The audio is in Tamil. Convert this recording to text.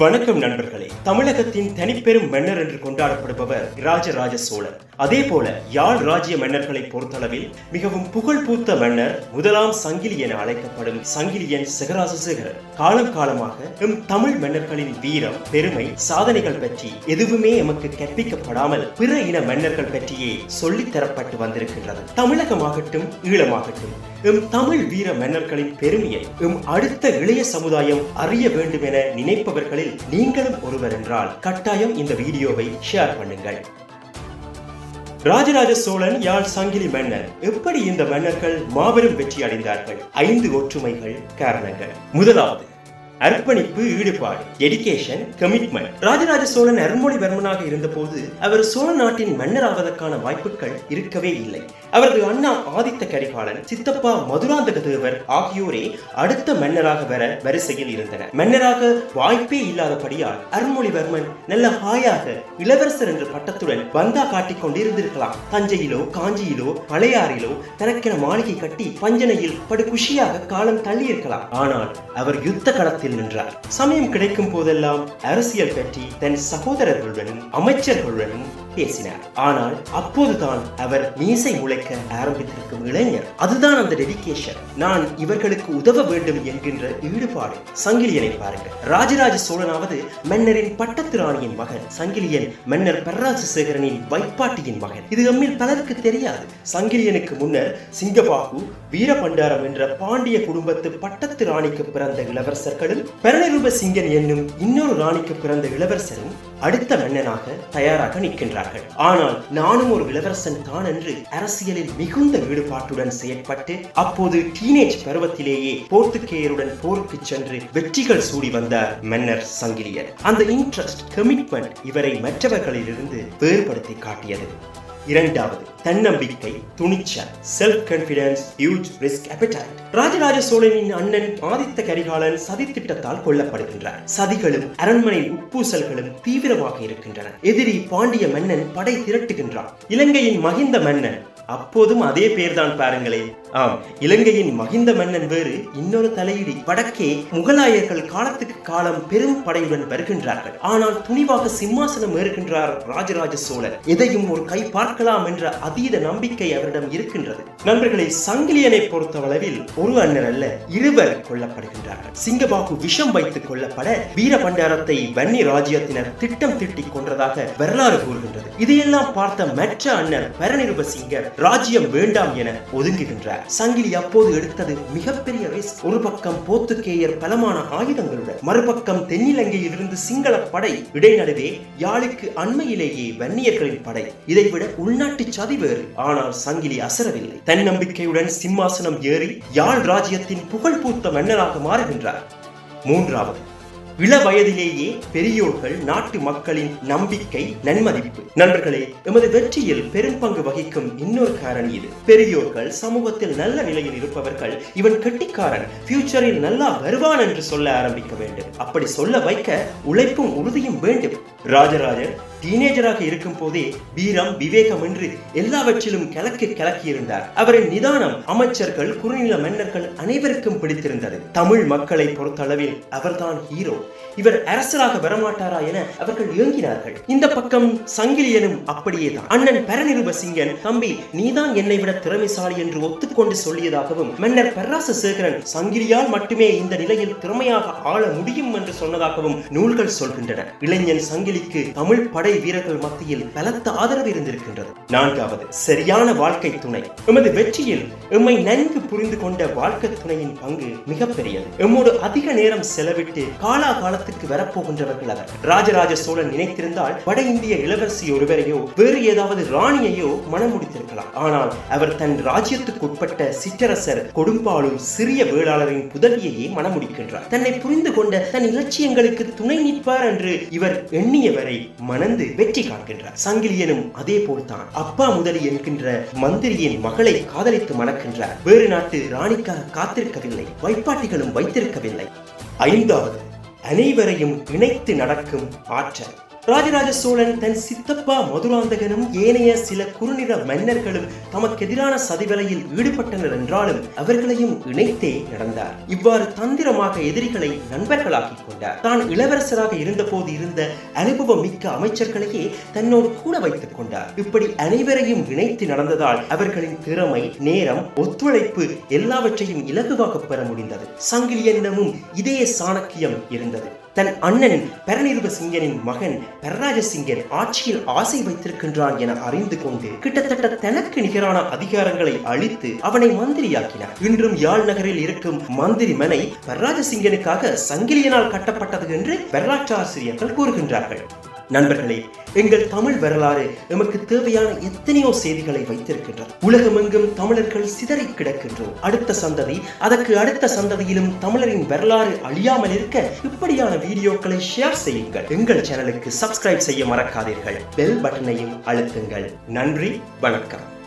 வணக்கம் நண்பர்களே. தமிழகத்தின் தனிப்பெரும் மன்னர் என்று கொண்டாடப்படுபவர் ராஜராஜ சோழன். அதே போல யாழ் ராஜ்ய மன்னர்களை பொறுத்தளவில் மிகவும் புகழ் பூத்த மன்னர் முதலாம் சங்கிலி என அழைக்கப்படும் சங்கிலியன் சிகராசசேகரர் காலம் காலமாக எம் தமிழ் மன்னர்களின் வீரம் பெருமை சாதனைகள் பற்றி எதுவுமே எமக்கு கற்பிக்கப்படாமல் பிற இன மன்னர்கள் பற்றியே சொல்லித்தரப்பட்டு வந்திருக்கின்றது. தமிழகமாகட்டும் ஈழமாகட்டும் எம் தமிழ் வீர மன்னர்களின் பெருமையை எம் அடுத்த இளைய சமுதாயம் அறிய வேண்டும் என நினைப்பவர்களில் நீங்களும் ஒருவர் என்றால் கட்டாயம் இந்த வீடியோவை ஷேர் பண்ணுங்கள். ராஜராஜ சோழன் யாழ் சங்கிலி மன்னர் எப்படி இந்த மன்னர்கள் மாபெரும் வெற்றி அடைந்தார்கள்? ஐந்து ஒற்றுமைகள் காரணங்கள். முதலாவது அர்ப்பணிப்பு ஈடுபாடு டெடிகேஷன் கமிட்மெண்ட் ராஜராஜ சோழன் அருண்மொழிவர்மனாக இருந்தபோது அவர் சோழ நாட்டின் மன்னர் ஆவதற்கான வாய்ப்புகள் இருக்கவே இல்லை. அவரது அண்ணா ஆதித்த கரிகாலன் சித்தப்பா மதுராந்தக தேவர் ஆகியோரே அடுத்த மன்னராக வர வரிசையில் இருந்தனர். மன்னராக வாய்ப்பே இல்லாதபடியால் அருண்மொழிவர்மன் நல்ல ஹாயாக இளவரசர் என்ற பட்டத்துடன் வந்தா காட்டிக் கொண்டிருந்திருக்கலாம். தஞ்சையிலோ காஞ்சியிலோ பழையாறிலோ தனக்கென மாளிகை கட்டி பஞ்சனையில் படு குஷியாக காலம் தள்ளி இருக்கலாம் ஆனால் அவர் யுத்த களத்தில் நின்றார் சமயம் கிடைக்கும் போதெல்லாம் அரசியல் பற்றி தன் சகோதரர்களுடனும் அமைச்சர்களுடனும் பேசினார். ஆனால் அப்போதுதான் அவர் மீசை முளைக்க ஆரம்பித்திருக்கும் இளைஞர். அதுதான் அந்த டெடிக்கேஷன் நான் இவர்களுக்கு உதவ வேண்டும் என்கின்ற ஈடுபாடு. சங்கிலியனை பாருங்கள். ராஜராஜ சோழனாவது மன்னரின் பட்டத்து ராணியின் மகன். சங்கிலியன் மன்னர் பரராஜசேகரனின் வைப்பாட்டியின் மகன். இது நம்மில் பலருக்கு தெரியாது. சங்கிலியனுக்கு முன்னர் சிங்கபாகு வீரபண்டாரம் என்ற பாண்டிய குடும்பத்து பட்டத்து ராணிக்கு பிறந்த இளவரசர்களும் பரநிருப சிங்கன் என்னும் இன்னொரு ராணிக்கு பிறந்த இளவரசரும் அடுத்த மன்னனாக தயாராக நிற்கின்றார்கள். ஆனால் நானும் ஒரு இளவரசன் தான் என்று அரசியலில் மிகுந்த ஈடுபாட்டுடன் செயற்பட்டு அப்போது டீனேஜ் பருவத்திலேயே போர்த்துகேயருடன் போருக்கு சென்று வெற்றிகள் சூடி வந்தார் மன்னர் சங்கிலியர் அந்த இன்ட்ரெஸ்ட் கமிட்மெண்ட் இவரை மற்றவர்களிலிருந்து வேறுபடுத்தி காட்டியது. இரண்டாவது தன்னம்பிக்கை துணிச்சல் self confidence huge risk appetite. Rajaraja சோழனின் அண்ணன் ஆதித்த கரிகாலன் சதி திட்டத்தால் கொல்லப்படுகின்றார். சதிகளும் அரண்மனை உட்பூசல்களும் தீவிரமாக இருக்கின்றன. எதிரி பாண்டிய மன்னன் படை திரட்டுகின்றான். இலங்கையின் மகிந்த மன்னன் அப்போதும் அதே பேர்தான் பாருங்களேன் ஆம். இலங்கையின் மகிந்த மன்னன் வேறு இன்னொரு தலையீடு வடக்கே முகலாயர்கள் காலத்துக்கு காலம் பெரும் படையுடன் வருகின்றார்கள். ஆனால் துணிவாக சிம்மாசனம் ஏறுகின்றார் ராஜராஜ சோழர். எதையும் ஒரு கை பார்க்கலாம் என்ற அதீத நம்பிக்கை அவரிடம் இருக்கின்றது. நண்பர்களை சங்கிலியனை பொறுத்தளவில் ஒரு அண்ணன் அல்ல இருவர் கொல்லப்படுகின்றார்கள். சிங்கபாகு விஷம் வைத்து கொல்லப்பட வீரபண்டாரத்தை வன்னி ராஜ்யத்தினர் திட்டம் திட்டிக் கொன்றதாக வரலாறு கூறுகின்றது. இதையெல்லாம் பார்த்த மற்ற அண்ணன் பரநிருப சிங்கர் ராஜ்யம் வேண்டாம் என ஒதுங்குகின்றார். சங்கிலி அப்போது எடுத்தது மிகப்பெரிய ரிஸ்க் ஒரு பக்கம் போர்த்துகேயர் பலமான ஆயுதங்களுடன் மறுபக்கம் தென்னிலங்கையில் இருந்து சிங்கள படை. இடைநடுவே யாழுக்கு அண்மையிலேயே வன்னியர்களின் படை. இதைவிட உள்நாட்டு சதி வேறு. ஆனால் சங்கிலி அசரவில்லை. தன்னம்பிக்கையுடன் சிம்மாசனம் ஏறி யாழ் ராஜ்யத்தின் புகழ் பூத்த மன்னராக மாறுகின்றார். மூன்றாவது இள வயதிலேயே பெரியோர்கள் நாட்டு மக்களின் நம்பிக்கை நன்மதிப்பு. நண்பர்களே எமது வெற்றியில் பெரும் பங்கு வகிக்கும் இன்னொரு காரணி இது. பெரியோர்கள் சமூகத்தில் நல்ல நிலையில் இருப்பவர்கள் இவன் கெட்டிக்காரன் ஃபியூச்சரில் நல்லா வருவான் என்று சொல்ல ஆரம்பிக்க வேண்டும். அப்படி சொல்ல வைக்க உழைப்பும் உறுதியும் வேண்டும். ராஜராஜர் டீனேஜராக இருக்கும் போதே வீரம் விவேகம் என்று எல்லாவற்றிலும் கிழக்கு கிளக்கியிருந்தார் அவரின் நிதானம் அமைச்சர்கள் குறுநில மன்னர்கள் அனைவருக்கும் பிடித்திருந்தது. தமிழ் மக்களை பொறுத்தளவில் அவர்தான் ஹீரோ. இவர் அரசராக வரமாட்டாரா என அவர்கள் இயங்கினார்கள் இந்த பக்கம் சங்கிலியனும் அப்படியே தான் அண்ணன் பரநிருப சிங்கன் தம்பி நீதான் என்னை விட திறமைசாலி என்று ஒத்துக்கொண்டு சொல்லியதாகவும் மன்னர் பெராச சேகரன் சங்கிலியால் மட்டுமே இந்த நிலையில் திறமையாக ஆள முடியும் என்று சொன்னதாகவும் நூல்கள் சொல்கின்றன. இளைஞன் சங்கிலிக்கு தமிழ் படை படை வீரர்கள் மத்தியில் பலத்த ஆதரவு இருந்திருக்கின்றது. நான்காவது சரியான வாழ்க்கை துணை. எமது வெற்றியில் எம்மை நன்கு புரிந்து கொண்ட வாழ்க்கை துணையின் பங்கு மிகப்பெரியது. எம்மோடு அதிக நேரம் செலவிட்டு காலா காலத்துக்கு வரப்போகின்றவர்கள் அவர். ராஜராஜ சோழன் நினைத்திருந்தால் வட இந்திய இளவரசி ஒருவரையோ வேறு ஏதாவது ராணியையோ மனம் முடித்திருக்கலாம் ஆனால் அவர் தன் ராஜ்யத்துக்கு உட்பட்ட சிற்றரசர் கொடும்பாலும் சிறிய வேளாளரின் புதவியையே மனம் முடிக்கின்றார் தன்னை புரிந்து கொண்ட தன் இலட்சியங்களுக்கு துணை நிற்பார் என்று இவர் எண்ணியவரை மணந்து வெற்றி காண்கின்றார். சங்கிலியனும் அதே போல்தான். அப்பா முதலி என்கின்ற மந்திரியின் மகளை காதலித்து மணக்கின்றார். வேறு நாட்டு ராணிக்காக காத்திருக்கவில்லை. வைப்பாட்டிகளும் வைத்திருக்கவில்லை. ஐந்தாவது அனைவரையும் இணைத்து நடக்கும் ஆற்றல். ராஜராஜ சோழன் தன் சித்தப்பா மதுராந்தகனும் ஏனைய சில குறுநிற மன்னர்களும் தமக்கு எதிரான சதிவலையில் ஈடுபட்டனர் என்றாலும் அவர்களையும் இணைத்தே நடந்தார். இவ்வாறு தந்திரமாக எதிரிகளை நண்பர்களாக்கிக் கொண்டார். தான் இளவரசராக இருந்தபோது இருந்த அனுபவம் மிக்க அமைச்சர்களையே தன்னோடு கூட வைத்துக் கொண்டார். இப்படி அனைவரையும் இணைத்து நடந்ததால் அவர்களின் திறமை நேரம் ஒத்துழைப்பு எல்லாவற்றையும் இலகுவாக பெற முடிந்தது. சங்கிலியனிடமும் இதே சாணக்கியம் இருந்தது. தன் அண்ணன் பரநிருப சிங்கனின் மகன் பரராஜ சிங்கன் ஆட்சியில் ஆசை வைத்திருக்கின்றான் என அறிந்து கொண்டு கிட்டத்தட்ட தனக்கு நிகரான அதிகாரங்களை அளித்து அவனை மந்திரியாக்கினார். இன்றும் யாழ் நகரில் இருக்கும் மந்திரி மனை பரராஜ சிங்கனுக்காக சங்கிலியனால் கட்டப்பட்டது என்று வரலாற்று ஆசிரியர்கள் கூறுகின்றார்கள். நண்பர்களே எங்கள் தமிழ் வரலாறு எமக்கு தேவையான எத்தனையோ செய்திகளை வைத்திருக்கின்றது. உலகமெங்கும் தமிழர்கள் சிதறி கிடக்கின்றோம். அடுத்த சந்ததி அதற்கு அடுத்த சந்ததியிலும் தமிழரின் வரலாறு அழியாமல் இருக்க இப்படியான வீடியோக்களை ஷேர் செய்யுங்கள். எங்கள் சேனலுக்கு சப்ஸ்கிரைப் செய்ய மறக்காதீர்கள். பெல் பட்டனையும் அழுத்துங்கள். நன்றி வணக்கம்.